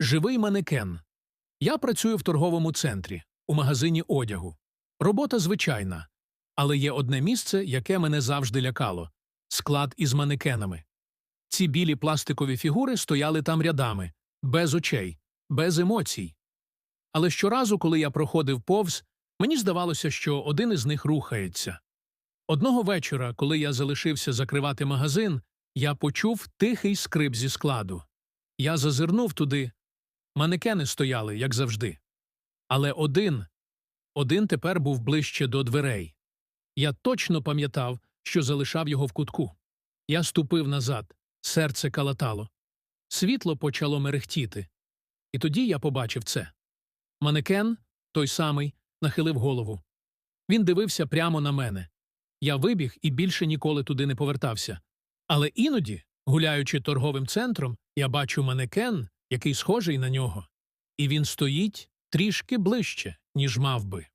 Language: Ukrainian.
Живий манекен. Я працюю в торговому центрі, у магазині одягу. Робота звичайна, але є одне місце, яке мене завжди лякало склад із манекенами. Ці білі пластикові фігури стояли там рядами, без очей, без емоцій. Але щоразу, коли я проходив повз, мені здавалося, що один із них рухається. Одного вечора, коли я залишився закривати магазин, я почув тихий скрип зі складу. Я зазирнув туди. Манекени стояли, як завжди. Але один, один тепер був ближче до дверей. Я точно пам'ятав, що залишав його в кутку. Я ступив назад, серце калатало. Світло почало мерехтіти. І тоді я побачив це. Манекен, той самий, нахилив голову. Він дивився прямо на мене. Я вибіг і більше ніколи туди не повертався. Але іноді, гуляючи торговим центром, я бачу манекен, який схожий на нього. І він стоїть трішки ближче, ніж мав би.